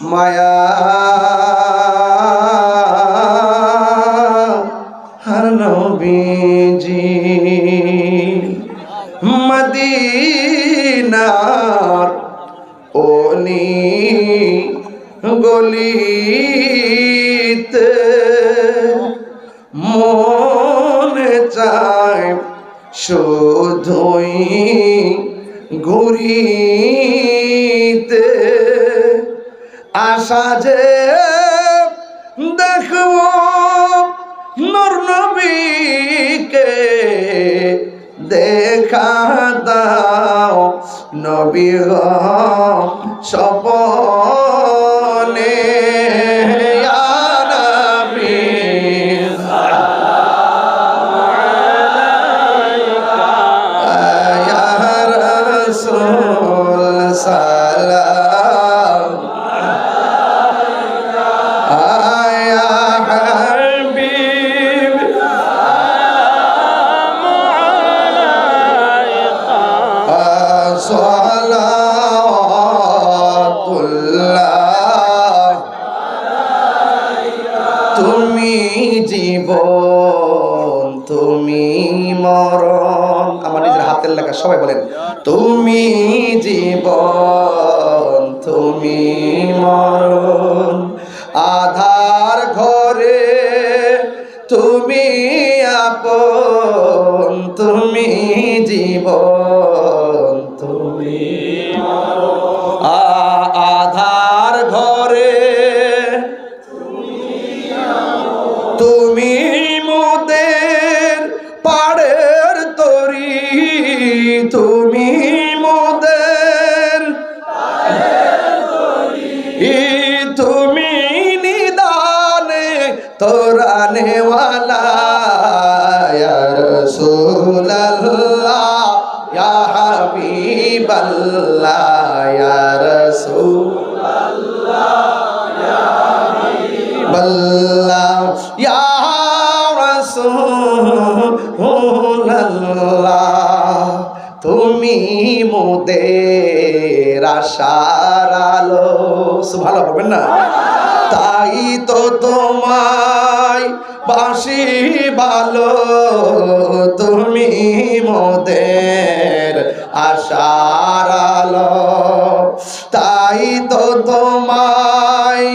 মায়া। হর নবীজি মদিনার ওলি গলিতে মনে চায় শুধুই ঘুরিতে। আশা যে দেখব নর নবীকে দেখা দাও নবী গো সালাতুল্লাহ। তুমি জীবন, তুমি মরণ। আমার নিজের হাতের লেখা সবাই বলেন। তুমি জীবন, তুমি মরণ। আধার ঘরে তুমি আপন, তুমি জীবন। তুমি মোদের। তুমি নিদানে তোরা নেওয়ালা ইয়া রাসূলুল্লাহ ইয়া তুমি মোদের আশার আলো। ভালো করবেন না? তাই তো তোমায় বাসি ভালো। তুমি মোদের আশার আলো। তাই তো তোমায়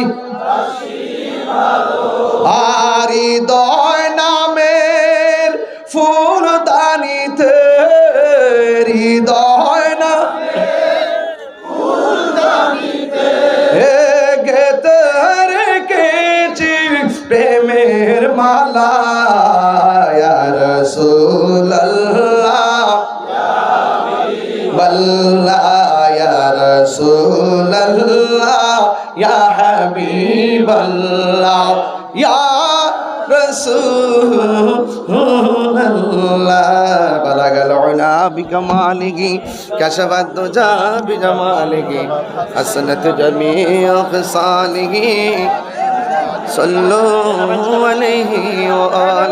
প্রেমের মালা রসুল্লাহ বল্লাহ রসুল্লাহ ইয়া হাবিবাল্লাহ ইয়া রসুল্লাহ بلغ العلا بكماله كشف الدجى بجماله حسنت جميع خصاله صلوا عليه وآله